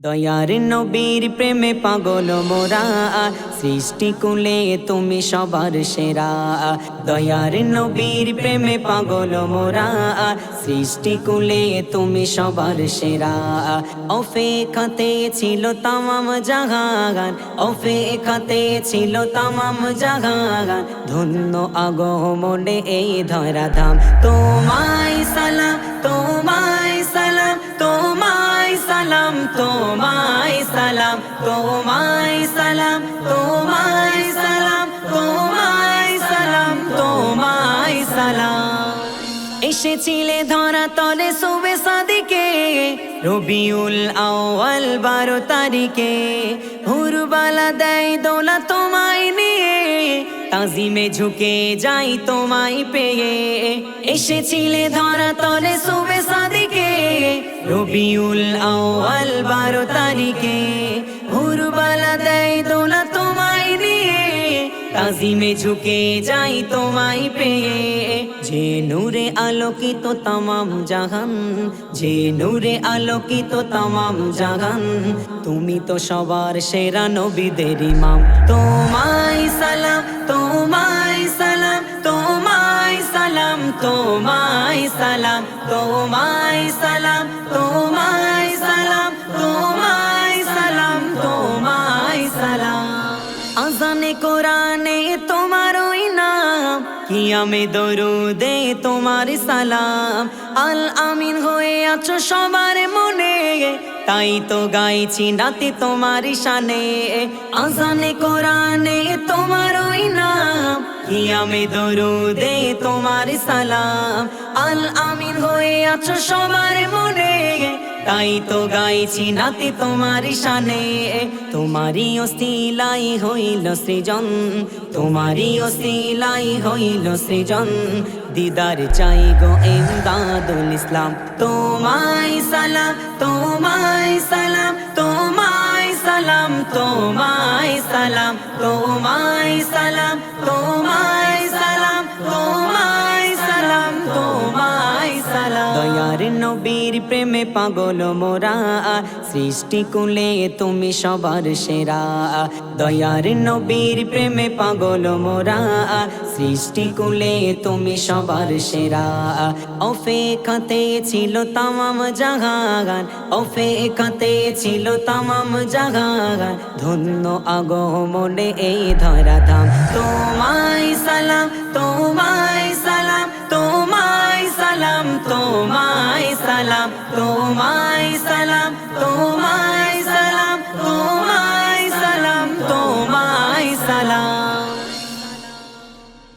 দয়ার নবীর প্রেমে পাগল মোরা, সৃষ্টি কুলে তুমি সবার সেরা। দয়ার নবীর প্রেমে পাগল মোরা, সৃষ্টি কুলে তুমি সবার সেরা। অফে খাতে ছিল তামাম জাহাগান অফে খাতে ছিল তামাম জাহাগান ধন্য আগমনে এই ধরা ধাম তোমায় সালাম তোমায় সালাম তোমায় তোমায় সালাম তোমায় সালাম তোমায় সালাম তোমায় সালাম তোমায় সালাম। এসেছিলে ধরা তলে শুভে সাদিকে, রবিউল আওয়াল বারো তারিখে। হুরবালা দেয় দোলা তোমায় নিয়ে, তাজিমে ঝুঁকে যাই তোমায় পেয়ে। এসেছিলে ধরা তলে শুভে সাদিকে রবিউল আওয়াল বারো তারিখে হুরবালা দেয় দোলা তোমায় নিয়ে তাজিমে ঝুঁকে যাই তোমায় পেয়ে। যে নূরে আলোকিত তামাম জাহান, যে নূরে আলোকিত তামাম জাহান, তুমি তো সবার সেরা নবীদের ইমাম। তোমায় সালাম তোমায় সালাম তোমায় সালাম, তোমায় সালাম, তোমায় সালাম তোমায় সালাম তোমায় সালাম তোমায় সালাম। আজানে কোরআনে তোমার ওই নাম কি আমি দরুদে তোমার সালাম। আল আমিন হয়ে আছো সবার মনে, তাই তো গাইছি নাতি তোমার শানে। আজানে কোরআনে তোমার ওই নাম কি আমি দরুদে তোমার সালাম? আল আমিন হয়ে আছো সবার মনে। তাই তো গাইছি নাতি তোমার শানে। তোমারই অস্তিলাই হইল সৃজন। তোমারই অস্তিলাই হইল সৃজন। দিদার চাই গো এমদাদুল ইসলাম। তোমায় সালাম, তোমায় তোমায় সালাম তোমায় সালাম তোমায় দয়ার নবীর প্রেমে পাগল মোরা। সৃষ্টি কুলে তুমি সবার সেরা। দয়ার নবীর প্রেমে পাগল মোরা। সৃষ্টি কুলে তুমি সবার সেরা। অফে খাতে ছিল তামাম জাহাগান অফে খাতে ছিল তামাম জাহাগান ধন্য আগমনে এই ধরা ধাম তোমায় সালাম তোমায় সালাম তোমায় সালাম তোমায় সালাম তোমায় সালাম।